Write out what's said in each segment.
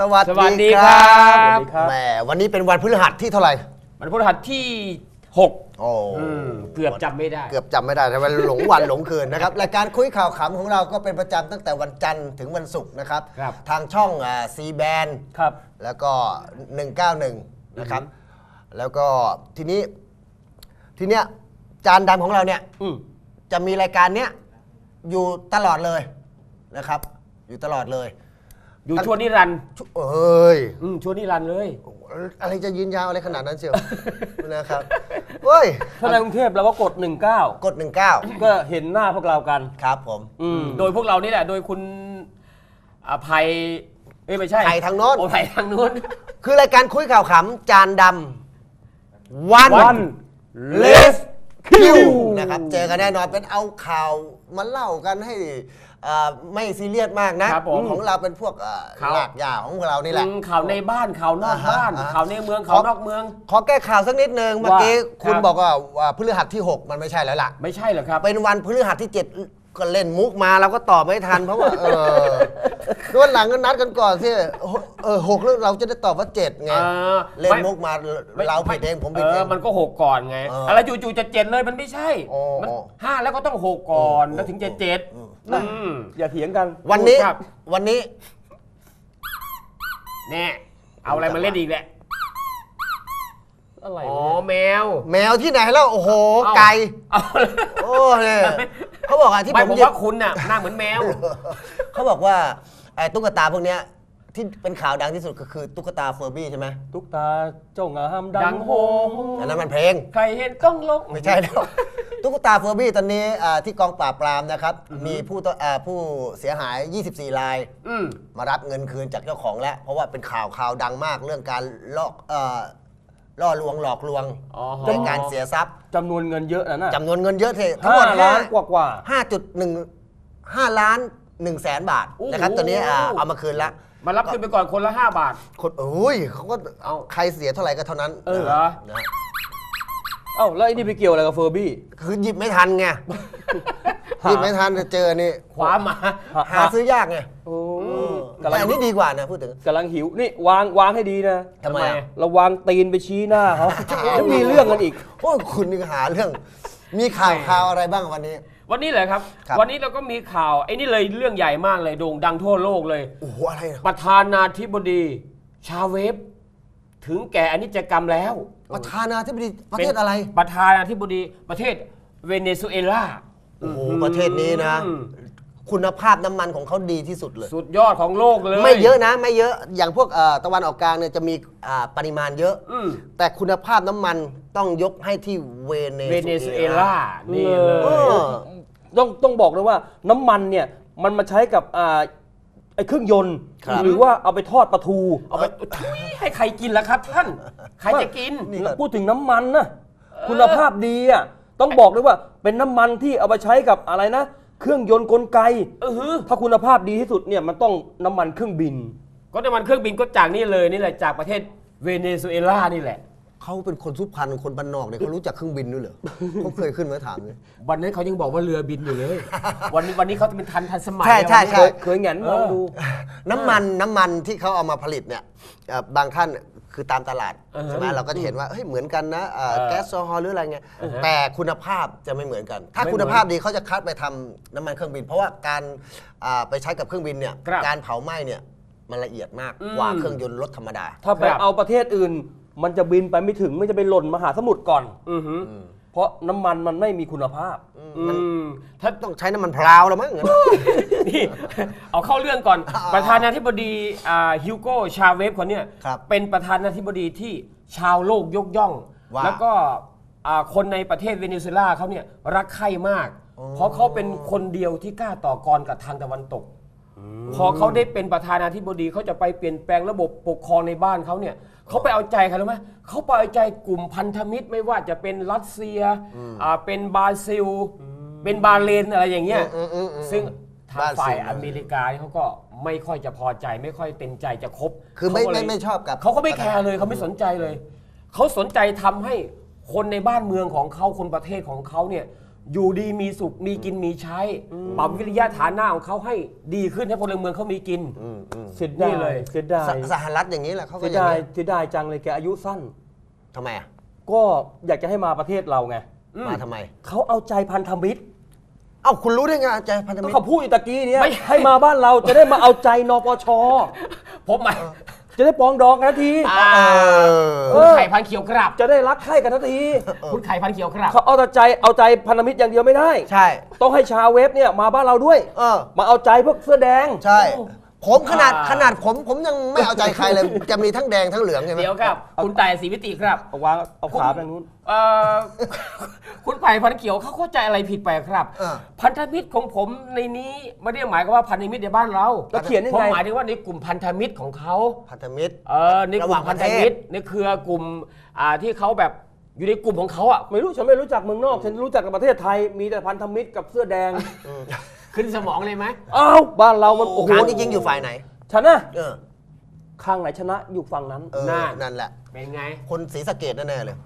สวัสสวัสดีดีคครัรับบแหมวันนี้เป็นวันพฤหัสที่เท่าไหร่วันพฤหัสที่ 6 โอ้เกือบจำไม่ได้ เกือบจำไม่ได้แต่วันหลงวันหลงคืนนะครับ รายการคุยข่าวขำของเราก็เป็นประจำตั้งแต่วันจันทร์ถึงวันศุกร์นะครับ ครับ ทางช่องซีแบนครับ แล้วก็ 191 นะครับ แล้วก็ทีนี้ ทีเนี้ยจานดำของเราเนี่ย อืมจะมีรายการเนี้ยอยู่ตลอดเลยนะครับ อยู่ตลอดเลย อยู่ชั่วนิรันดร์ชุเอ้ยอืมชั่วนิรันดร์เลย อะไรจะยืนยาวอะไรขนาดนั้นเชียว นะครับเฮ้ยถ้าในกรุงเทพเราก็กด 19 กด 19 ก็เห็นหน้าพวกเรากันครับผมอืมโดยพวกเรานี่แหละ โดยคุณอภัยเอ้ยไม่ใช่ไผ่ทางโน้นโอ้ไผ่ทางโน้นคือรายการคุยข่าวขำจานดำวันวันเลสคิวนะครับ เจอกันแน่นอนเป็นเอาข่าวมาเล่ากันให้ อ่าไม่ซีเรียสมากนะครับผมของเราเป็นพวกอ่าข่าวหลากยาของเรานี่แหละ อืมข่าวในบ้านข่าวนอกอ่าฮะบ้านอ่าฮะข่าวในเมืองข่าวนอกเมือง ขอแก้ข่าวสักนิดนึงเมื่อกี้ว่าคุณครับ บอกว่าว่าพฤหัสที่ 6 มันไม่ใช่แล้วล่ะ ไม่ใช่เหรอครับ เป็นวันพฤหัสที่ 7 ก็เล่นมุกมาเราก็ตอบไม่ทันเพราะว่าเออวันหลังก็นัดกันก่อนที่เออหกแล้วเราจะได้ตอบว่าเจ็ดไงเออเล่นไม่ มุกมาเราผิดเองผมผิดเอเอองมันก็หกก่อนไงเออออะไรจู่ๆจะเจ็ดเลยมันไม่ใช่โอ้มันโอ้ห้าแล้วก็ต้องหกก่อนโอ้แล้วถึงจะเจ็ดอืม อืมอย่าเถียงกันวันนี้ครับ วันนี้แน่เอาอะไรมาเล่นอีกแหละอะไรอ๋อวะเนี่ยแมว แมวที่ไหนแล้ว โอ้โหเอ้าไก่เอาโอ้เนี่ยเขาบอกอะที่ไม่ผมผมหยิบว่าคุณน่ะหน้าเหมือนแมว เขาบอกว่าไอ้ตุ๊กตาพวกเนี้ยที่เป็นข่าวดังที่สุดก็คือตุ๊กตาเฟอร์บี้ใช่ไหมตุ๊กตาเจ้างามดัดังงโฮโฮงอันนั้นมันเพลง ใครเห็นต้องลงไม่ใช่แล้ว ตุ๊กตาเฟอร์บี้ตอนนี้อ่าที่กองปราบปรามนะครับ มีผู้ต้องอ่าผู้เสียหาย 24 ราย อืม มารับเงินคืนจากเจ้าของแล้ว เพราะว่าเป็นข่าวข่าวดังมากเรื่องการลอกเอ่อล่อลวงหลอกลวงอ๋อในการเสียทรัพย์จำนวนเงินเยอะนะน่ะจำนวนเงินเยอะเททั้งห้าหมดล้านกว่ากว่า ห้าจุดหนึ่งห้าล้านหนึ่งแสนบาทนะครับตัวนี้อ่าเอามาคืนละมารับคืนไปก่อนคนละ 5 บาท คนโอ้ยเขาก็เอาใครเสียเท่าไหร่ก็เท่านั้นเออเหรอ นะเอ้าแล้วไอ้นี่ไปเกี่ยวอะไรกับเฟอร์บี้ คือหยิบไม่ทันไงหาหยิบไม่ทันเจอนี่คว้ามาหาซื้อยากไงโอ้แต่กำลังอันนี้ดีกว่านะพูดถึง กำลังหิวนี่วางวางให้ดีนะทำไมอะเราวางตีนไปชี้หน้าเขาจะมีเรื่องกันอีก โอ้ยคุณนี่หาเรื่อง มีข่าวข่าวอะไรบ้างวันนี้ วันนี้เลยครับ ครับ วันนี้เราก็มีข่าวไอ้นี่เลยเรื่องใหญ่มากเลยโด่งดังทั่วโลกเลย โอ้โหอะไรนะประธานาธิบดี ชาเวฟ ถึงแก่อนิจกรรมแล้ว ประธานาธิบดีประเทศอะไรประธานาธิบดีประเทศเวเนซุเอลา โอ้โหประเทศนี้นะ อืม คุณภาพน้ำมันของเขาดีที่สุดเลย สุดยอดของโลกเลย ไม่เยอะนะไม่เยอะอย่างพวกเอ่อตะวันออกกลางเนี่ยจะมีอ่าปริมาณเยอะ อืม แต่คุณภาพน้ำมันต้องยกให้ที่เวเนเวเนซุเอลา นี่เลเอย อ ต้องต้องบอกเลยว่าน้ำมันเนี่ยมันมาใช้กับอ่าไอ้เครื่องยนต์ ครับ หรือว่าเอาไปทอดปลาทูเอาไปทุยให้ใครกินล่ะครับ ท่านใครจะกิน นี่ก็พูดถึงน้ำมันนะคุณภาพดีอะต้องบอกเลยว่าเป็นน้ำมันที่เอาไปใช้กับอะไรนะ เครื่องยนต์กลไก เออหือถ้าคุณภาพดีที่สุดเนี่ยมันต้องน้ำมันเครื่องบิน ก็น้ำมันเครื่องบินก็จากนี่เลยนี่แหละจากประเทศเวเนซุเอลานี่แหละ เขาเป็นคนสุพรรณคนบ้านนอกเนี่ยเขารู้จักเครื่องบินด้วยเหรอเขาเคยขึ้นมาถามเลย วันนั้นเขายังบอกว่าเรือบินอยู่เลย วันนี้วันนี้เขาจะเป็นทันทันสมัยใช่ใช่วันนี้ใช่ เคยเคยแหงนมองดู น้ำมันน้ำมันที่เขาเอามาผลิตเนี่ยเอ่อบางท่านคือตามตลาดอ่าฮะใช่ไหมเราก็จะเห็นว่าเฮ้ยเหมือนกันนะเอ่อเออแก๊สโซฮอลหรืออะไรเงี้ยอ่าฮะแต่คุณภาพจะไม่เหมือนกัน ถ้าไม่เหมือนคุณภาพดีเขาจะคัดไปทำน้ำมันเครื่องบิน เพราะว่าการอ่าไปใช้กับเครื่องบินเนี่ยครับ การเผาไหม้เนี่ยมันละเอียดมากอืมกว่าเครื่องยนต์รถธรรมดา ถ้าไปครับเอาประเทศอื่น มันจะบินไปไม่ถึงมันจะไปหล่นมหาสมุทรก่อน อือหือ เพราะน้ำมันมันไม่มีคุณภาพ อืม ถ้าต้องใช้น้ำมันพราวแล้วมั้ง นี่ เอาเข้าเรื่องก่อน อ่าประธานาธิบดีอ่าฮิวโก้ชาเวฟคนเนี้ยครับเป็นประธานาธิบดีที่ชาวโลกยกย่อง ว่าแล้วก็อ่าคนในประเทศเวเนซุเอลาเขาเนี่ยรักใคร่มากเพราะเขาเป็นคนเดียวที่กล้าต่อกรกับทางตะวันตก พอเขาได้เป็นประธานาธิบดีเขาจะไปเปลี่ยนแปลงระบบปกครองในบ้านเขาเนี่ยเขาไปเอาใจใครรู้ไหมเขาไปเอาใจกลุ่มพันธมิตรไม่ว่าจะเป็นรัสเซียอ่าเป็นบราซิล เป็นบาห์เรนอะไรอย่างเงี้ยอืมอืมอืมซึ่งทางบราซิลฝ่ายอเมริกาเขาก็ไม่ค่อยจะพอใจไม่ค่อยเต็มใจจะคบคือไม่เขาก็เลยไม่ไม่ชอบกับเขาก็ไม่แคร์เลยเขาไม่สนใจเลยเขาสนใจทำให้คนในบ้านเมืองของเขาคนประเทศของเขาเนี่ย อยู่ดีมีสุขมีกินมีใช้ปรับวิริยะฐานะของเขาให้ดีขึ้นให้พลเมืองเขามีกินอืมอืมเสียนี่ดายเลย เสียดายสสหรัฐอย่างนี้แหละเขาก็เสียอย่างดายนี้เสียดายจังเลยแกอายุสั้น ทำไมอะก็อยากจะให้มาประเทศเราไงอืมมาทำไม เขาเอาใจพันธมิตรเอ้าคุณรู้ได้ไงใจพันธก็มิตรเขาพูดอยู่ตะกี้เนี้ยไม่ให้มาบ้านเราจะได้มาเอาใจนปช ผมหมาย จะได้ปรองดองกันทันทีอ่าเอเอคุณอไข่พันเขียวกราบจะได้รักใคร่กันทันทีคุณไข่พันเขียวกราบเขาเอาแต่ใจเอาใจพันธมิตรอย่างเดียวไม่ได้ ใช่ ต้องให้ชาวเว็บเนี่ยมาบ้านเราด้วย เออ มาเอาใจพวกเสื้อแดง ใช่ ผมขนาดอ่า ขนาดผมผมยังไม่เอาใจใครเลย จะมีทั้งแดงทั้งเหลืองใช่ไหมเดี๋ยวครับ คุณต่ายสีวิติครับเอาวางเอาขาไปทางนู้น เอ่อ คุณไผ่พันเขียวเขาเข้าใจอะไรผิดไปครับ เออ พันธมิตรของผมในนี้ไม่ได้หมายความว่าพันธมิตรในบ้านเราแล้วเขียนยังผมไงหมายถึงว่าในกลุ่มพันธมิตรของเขา พันธมิตร เออในกระหลุ่ว่ามงพันธประเทศมิตรในเครือกลุ่มอ่าที่เขาแบบอยู่ในกลุ่มของเขาอะ ไม่รู้ฉันไม่รู้จักเมืองนอก ฉันรู้จักกับประเทศไทย มีแต่พันธมิตรกับเสื้อแดง ขึ้นสมองเลยไหมอ้าวบ้านเรามันโอ้โหถามจริงๆอยู่ฝ่ายไหน ชนะเออข้างไหนชนะอยู่ฝั่งนั้นเออน่านั่นแหละ เป็นไง คนศรีสะเกดแน่ๆเลย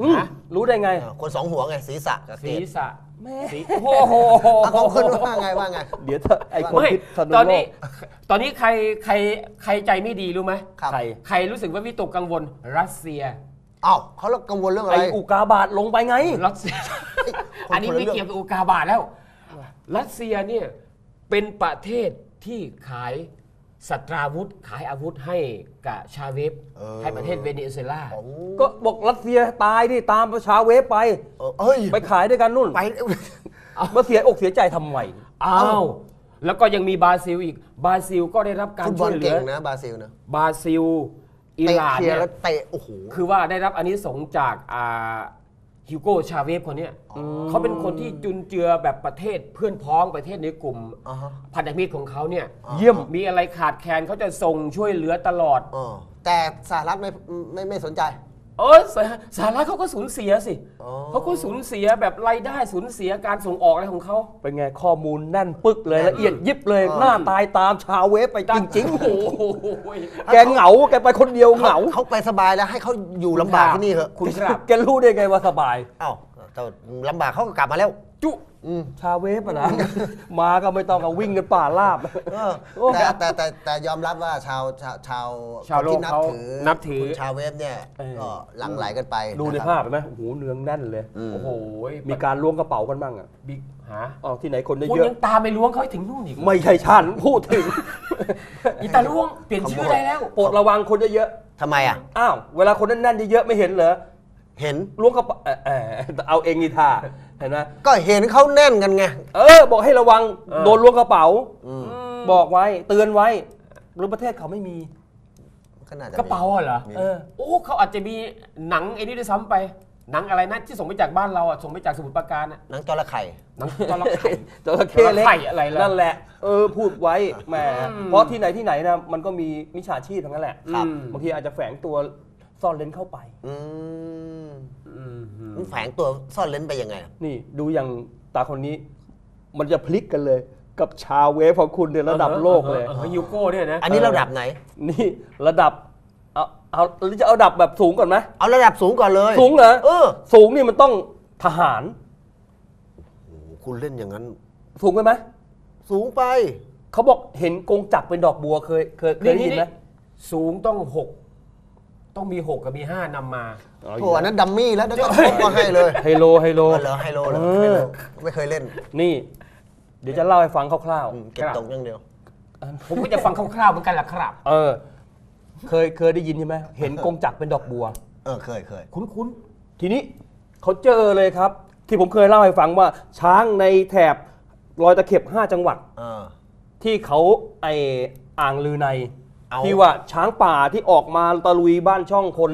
อืมฮะ รู้ได้ไงเออคนสองหัวไงศีรษะกับเกศีดรษะแม่สีโอ้โหอะเขาขึ้นว่าไงว่าไง เดี๋ยวเธอไอคนไม่พิษณุตอนโลนี้ กตอนนี้ใครใครใครใจไม่ดีรู้ไหมครับ ใครใครรู้สึกว่าวิตกกังวลรัสเซียเอ้าเขาแล้วกังวลเรื่องอะไอไรอุกาบาตลงไปไง รัสเซีย คนอันนี้คนละไม่เรื่อง เกี่ยวกับอุกาบาตแล้ว รัสเซียเนี่ยเป็นประเทศที่ขายสัตราวุธ ขายอาวุธให้กับชาเวฟเออ ให้ประเทศเวเนซุเอลาโอ้ก็บอกรัสเซียตายที่ตามประชาเวฟไป เออเอ้ยไปขายด้วยกันนู่นไป มาเสียอกเสียใจทำไม อ้าว แล้วก็ยังมีบราซิลอีก บราซิลก็ได้รับการฟุตบช่อวลยเหลืเก่องนะบราซิลนะบราซิลอิเตะหร่านเคลียเนี่ยร์แล้วเตะโอ้โห คือว่าได้รับอันนี้สงส์จากอ่า ฮิวโก้ชาเวฟคนเนี้ยเขาเป็นคนที่จุนเจือแบบประเทศเพื่อนพ้องประเทศในกลุ่มอ่าฮะพันธมิตรของเขาเนี่ยเยี่ยมมีอะไรขาดแคลนเขาจะส่งช่วยเหลือตลอดเออแต่สหรัฐไม่ไม่ไม่สนใจ เอยสหสหรัฐเขาก็สูญเสียสิอ๋อ เขาก็สูญเสียแบบรายได้สูญเสียการส่งออกอะไรของเขา เป็นไงข้อมูลแน่นปึกเลยละเอียดยิบเลยเออหน้าตายตามชาวเวฟไปจริงโอ้โหๆแกเหงาแกไปคนเดียวเหงาเขาไปสบายแล้วให้เขาอยู่ลำบากที่นี่เหอะคุณครับ แกรู้ได้ไงว่าสบายเอ้าแต่ลำบากเขาก็กลับมาแล้ว จุอืม ชาวเวฟอะนะ มาก็ไม่ต้องเอาวิ่งกันป่าลาบเออโอ้แต่แต่แต่แต่ยอมรับว่าชาวชาวชาวชาวโลกที่นับเขาถือนับถือ คุณชาวเวฟเนี่ยเออก็หลั่งไหลกันไปดูในนะครับภาพเห็นไหมโอ้โหเนืองแน่นเลยอืมโอ้โหมีการล้วงกระเป๋ากันบ้างอะบิ๊กหาอ๋อที่ไหนคนคุณเยอะยังตามไปล้วงเขาให้ถึงนู่นอีกๆไม่ใช่ฉันพูดถึง อีตาล้วงเปลี่ยนชื่อได้แล้ว โปรดระวังคนเยอะทำไมอะ ๆอ้าวเวลาคนแน่นๆเยอะๆไม่เห็นเหรอเห็นล้วงกระเป๋าเอ่อเอ่อเอาเองนี่ท่า เห็นไหมก็เห็นเขาแน่นกันไง เออ บอกให้ระวังเออ โดนล้วงกระเป๋าอืมบอกไว้เตือนไว้หรือประเทศเขาไม่มีก็น่าจะกระเป๋าอะเหรอ มี เออ โอ้เขาอาจจะมีหนังไอ้นี่ด้วยซ้ำไป หนังอะไรนะที่ส่งไปจากบ้านเราอะส่งไปจากสมุทรปราการอะหนังจระไข่หนังจระเข้ จระเข้เล็กจระเข้อะไรล่ะนั่นแหละ เออ พูดไว้แหมอืม เพราะที่ไหนที่ไหนนะมันก็มีมิจฉาชีพทั้งนั้นแหละครับบางทีอาจจะแฝงตัว ซ่อนเลนเข้าไปอืมอืมมันแฝงตัวซ่อนเลนไปยังไงอะนี่ดูอย่างตาคนนี้ มันจะพลิกกันเลย กับชาวเวฟของคุณเนี่ยระดับโลกเลยออยูโก้เนี่ยนะอันนี้ระดับไหน นี่ระดับเอาเอาหรือจะเอาระดับแบบสูงก่อนไหมเอาระดับสูงก่อนเลยสูงเหรอเออสูงนี่มันต้องทหาร โอ้โหคุณเล่นอย่างนั้น สูงไปไหมสูงไป เขาบอกเห็นกงจักรเป็นดอกบัวเคยเคยเคยได้ยินไหม สูงต้องหก ต้องมีหกกับมีห้านำมาโถอันนั้นดัมมี่แล้วเดี๋ยวก็ชกมาให้เลยไฮโลไฮโลเออเหรอไฮโลเหรอเออไฮโลไม่เคยเล่นนี่ เดี๋ยวจะเล่าให้ฟังคร่าวอืมเก็บตกอย่างเดียว ผมก็จะฟังคร่าวๆเหมือนกันแหละครับ ๆ เออ เคยเคยได้ยินใช่ไหมเห็นกงจักรเป็นดอกบัว เออเคยเคยคุ้นทีนี้เขาเจอเลยครับ ที่ผมเคยเล่าให้ฟังว่า ช้างในแถบรอยตะเข็บ 5 จังหวัด เออที่เขาไออ่างลือใน เอา ที่ว่าช้างป่าที่ออกมาตะลุยบ้านช่องคน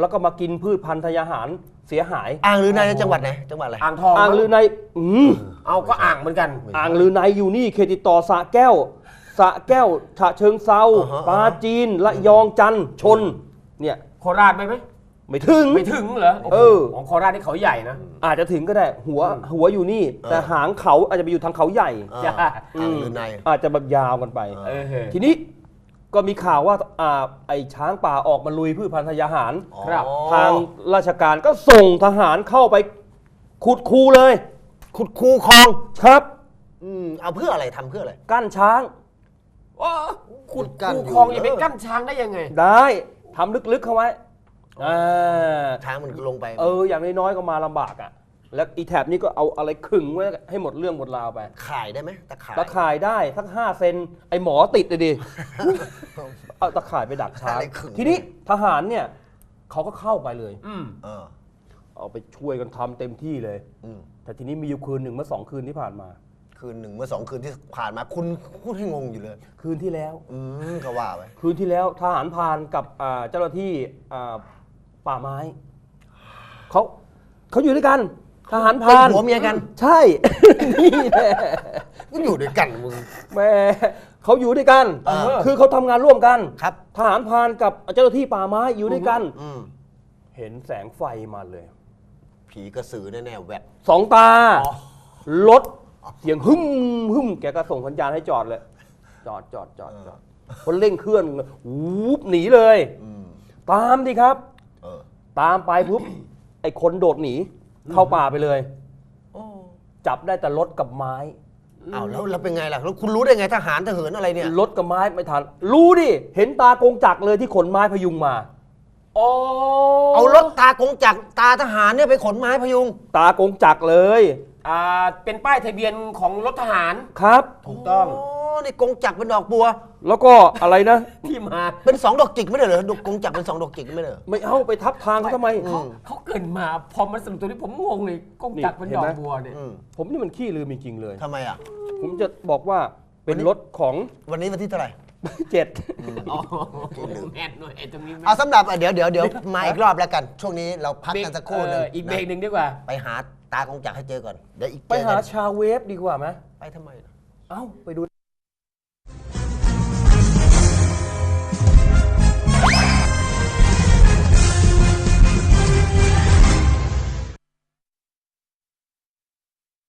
แล้วก็มากินพืชพันธุ์ทายอาหารเสียหาย อ่างหรือในจังหวัดไหนจังหวัดอะไรๆอ่างทองอ่างลือในอืมเอาก็อ่างเหมือนกัน อ่างลือในอยู่นี่เขตติดต่อสระแก้วสระแก้วฉะเชิงเซาอ่าฮะปราจีนละยองจันทร์ชน เนี่ยโคราชไหมไหมไม่ถึง ไม่ถึงเหรอโโหเออ ของโคราชนี่เขาใหญ่นะ อาจจะถึงก็ได้หัวหัวอยู่นี่ แต่หางเขาอาจจะไปอยู่ทางเขาใหญ่เออจ้ะอ่างหรือในอาจจะแบบยาวกันไปเออทีนี้ ก็มีข่าวว่าอ่าไอ้ช้างป่าออกมาลุยพืชพันธุ์ทายอาหาร ครับ อ๋อทางราชการก็ส่งทหารเข้าไปขุดคูเลยขุดคูคลองครับ อืมเอาเพื่ออะไรทำเพื่ออะไร กั้นช้างอ๋อขุดกั้นคูอยู่คลองอย่าไปเออกั้นช้างได้ยังไง ได้ทำลึกๆเข้าไว้อ่าทางมันลงไป เออ อย่างน้อยๆก็มาลำบากอะ แล้วอีแถบนี้ก็เอาอะไรขึงไว้ให้หมดเรื่องหมดราวไปขายได้ไหมตะขายตะข่ายได้สักห้าเซนไอหมอติดเลยดิ เอาตะข่ายไปดักช้าง อะไรขึง ทีนี้ทหารเนี่ยเขาก็เข้าไปเลย อืมเออเอาไปช่วยกันทำเต็มที่เลย อืมแต่ทีนี้มีอยู่คืนหนึ่งเมื่อสองคืนที่ผ่านมา คืนหนึ่งเมื่อสองคืนที่ผ่านมาคุณพูดให้งงอยู่เลย คืนที่แล้ว อืมก็ว่าไปคืนที่แล้วทหารพรานกับอ่าเจ้าหน้าที่อ่าป่าไม้เขาเขาอยู่ด้วยกัน ทหารพเป็นรานผัวเมียกันใช่ นี่แหละก็อยู่ด้วยกันมึง แหม่เขาอยู่ด้วยกันเออคือเขาทำงานร่วมกัน ครับทหารพรานกับเจ้าหน้าที่ป่าไม้อยู่ด้วยกัน อืมเห็นแสงไฟมาเลย ผีกระสือแน่ๆแวบ สองตา อ๋อ รถ เสียงหึ่มหึ่มแกก็ส่งสัญญาณให้จอดเลย จอดจอดจอดจอดคนเร่งเครื่องวูบหนีเลย อืมตามดิครับ เออตามไปปุ๊บ ไอ้คนโดดหนี เข้าป่าไปเลย โอ้จับได้แต่รถกับไม้ อ้าวแล้วแล้วเป็นไงล่ะแล้วคุณรู้ได้ไงทหารทหารอะไรเนี่ย รถกับไม้ไม่ทัน รู้ดิ เห็นตากงจักรเลยที่ขนไม้พยุงมาอ๋อเอารถตากงจักรตาทหารเนี่ยไปขนไม้พยุง ตากงจักรเลย อ่าเป็นป้ายทะเบียนของรถทหารครับ ถูกต้องโอ้ นี่กงจักรเป็นดอกบัว แล้วก็อะไรนะ ที่มา เป็นสองดอกจิกไม่ได้เหรอดอกกงจักรเป็นสองดอกจิกไม่ได้เหรอ ไม่เอาไปทับทางเขาทำไมอืมเขาเกินมาพอมันสรุปตัวนี้ผมงงเลยกงจักรเป็นนี่ดเห็อนกไหมบัวเนี่ยอืมผมนี่มันขี้ลืมจริงๆเลย ทำไมอะ ผมจะบอกว่าเป็นรถของ วันนี้วันที่เท่าไหร่ เจ็ด อ๋อแม่นหน่อยไอ้ตรงนี้แม่นเอาสำหรับอะเดี๋ยวเดี๋ยวเดี๋ยวมาอีกรอบแล้วกัน ช่วงนี้เราพักเบรกันสักครู่หนึงเอออีกเบรกหนึ่งดีกว่า ไปหาตากงจักรให้เจอก่อน เดี๋ยวอีกไปหาเจอกันชาเวฟดีกว่าไหมไปทำไมล่ะ เอ้า ไปดู